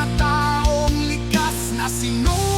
mga taong likas na sinusunod